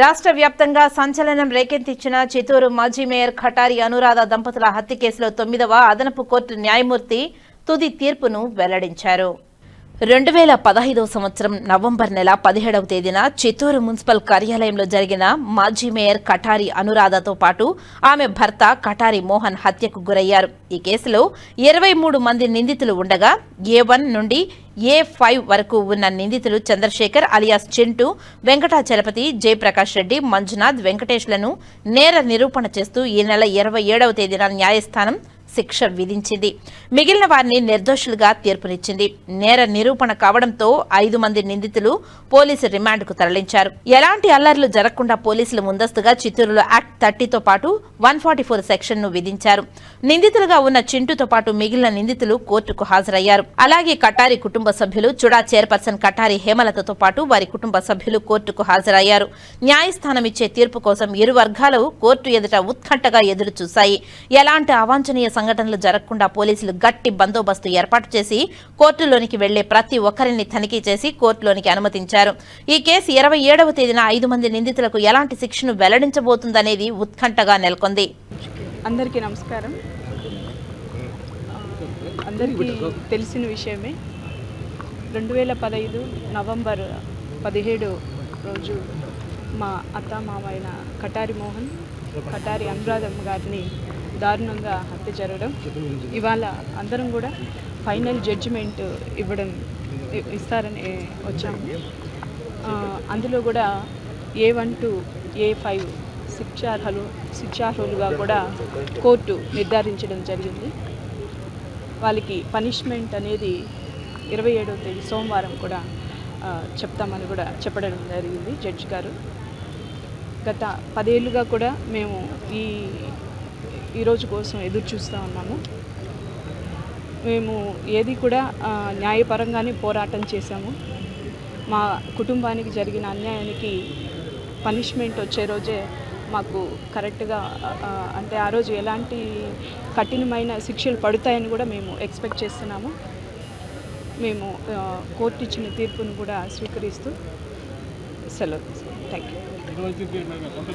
రాష్ట్ర వ్యాప్తంగా సంచలనం రేకెత్తించిన చిత్తూరు మాజీ మేయర్ ఖటారి అనురాధ దంపతుల హత్య కేసులో తొమ్మిదవ అదనపు కోర్టు న్యాయమూర్తి తుది తీర్పును వెల్లడించారు. రెండు వేల పదహైదవ సంవత్సరం నవంబర్ నెల పదిహేడవ తేదీన చిత్తూరు మున్సిపల్ కార్యాలయంలో జరిగిన మాజీ మేయర్ కటారి అనురాధతో పాటు ఆమె భర్త కటారి మోహన్ హత్యకు గురయ్యారు. ఈ కేసులో ఇరవై మూడు మంది నిందితులు ఉండగా ఏ వన్ నుండి ఏ ఫైవ్ వరకు ఉన్న నిందితులు చంద్రశేఖర్ అలియాస్ చింటూ వెంకటాచలపతి జయప్రకాష్ రెడ్డి మంజునాథ్ వెంకటేష్లను నేర నిరూపణ చేస్తూ ఈ నెల ఇరవై ఏడవ తేదీన న్యాయస్థానం శిక్ష విధించింది. మిగిలిన వారిని నిర్దోషులుగా తీర్పునిచ్చింది. నేర నిరూపణ కావడంతో ఐదు మంది నిందితులు పోలీసు రిమాండ్కు తరలించారు. ఎలాంటి అల్లర్లు జరగకుండా పోలీసులు ముందస్తుగా చిత్తూరులో యాక్ట్ థర్టీతో పాటు వన్ ఫార్టీ ఫోర్ సెక్షన్ను విధించారు. నిందితులుగా ఉన్న చింటూతో పాటు మిగిలిన నిందితులు కోర్టుకు హాజరయ్యారు. అలాగే కటారి కుటుంబ సభ్యులు చుడా చైర్పర్సన్ కటారి హేమలతతో పాటు వారి కుటుంబ సభ్యులు కోర్టుకు హాజరయ్యారు. న్యాయస్థానం ఇచ్చే తీర్పు కోసం ఇరు వర్గాలు కోర్టు ఎదుట ఉత్కంఠగా ఎదురు చూశాయి ఎలాంటి అవాంఛనీయ సంఘటనలు జరగకుండా పోలీసులు గట్టి బందోబస్తు ఏర్పాటు చేసి కోర్టులోనికి వెళ్ళే ప్రతి ఒక్కరిని తనిఖీ చేసి కోర్టులోనికి అనుమతించారు. ఈ కేసు ఇరవై ఏడవ తేదీన ఐదు మంది నిందితులకు ఎలాంటి శిక్షను వెల్లడించబోతుందనేది ఉత్కంఠగా నెలకొంది. అందరికీ నమస్కారం. అందరికీ తెలిసిన విషయమే. రెండు వేల పదహైదు నవంబర్ పదిహేడు రోజు మా అత్త మామైన కటారి మోహన్ కటారి అనురాధమ్మ గారిని దారుణంగా హత్య జరగడం. ఇవాళ అందరం కూడా ఫైనల్ జడ్జిమెంట్ ఇవ్వడం ఇస్తారని వచ్చాము. అందులో కూడా A one to A five శిక్షార్హలు శిక్షార్హులుగా కూడా కోర్టు నిర్ధారించడం జరిగింది. వాళ్ళకి పనిష్మెంట్ అనేది ఇరవై ఏడవ తేదీ సోమవారం కూడా చెప్తామని కూడా చెప్పడం జరిగింది జడ్జి గారు. గత పదేళ్ళుగా కూడా మేము ఈ ఈరోజు కోసం ఎదురు చూస్తూ ఉన్నాము. మేము ఏది కూడా న్యాయపరంగానే పోరాటం చేశాము. మా కుటుంబానికి జరిగిన అన్యాయానికి పనిష్మెంట్ వచ్చే రోజే మాకు కరెక్ట్గా అంటే ఆ రోజు ఎలాంటి కఠినమైన శిక్షలు పడతాయని కూడా మేము ఎక్స్పెక్ట్ చేస్తున్నాము. మేము కోర్టు ఇచ్చిన తీర్పును కూడా స్వీకరిస్తూ సెలవు థ్యాంక్ యూ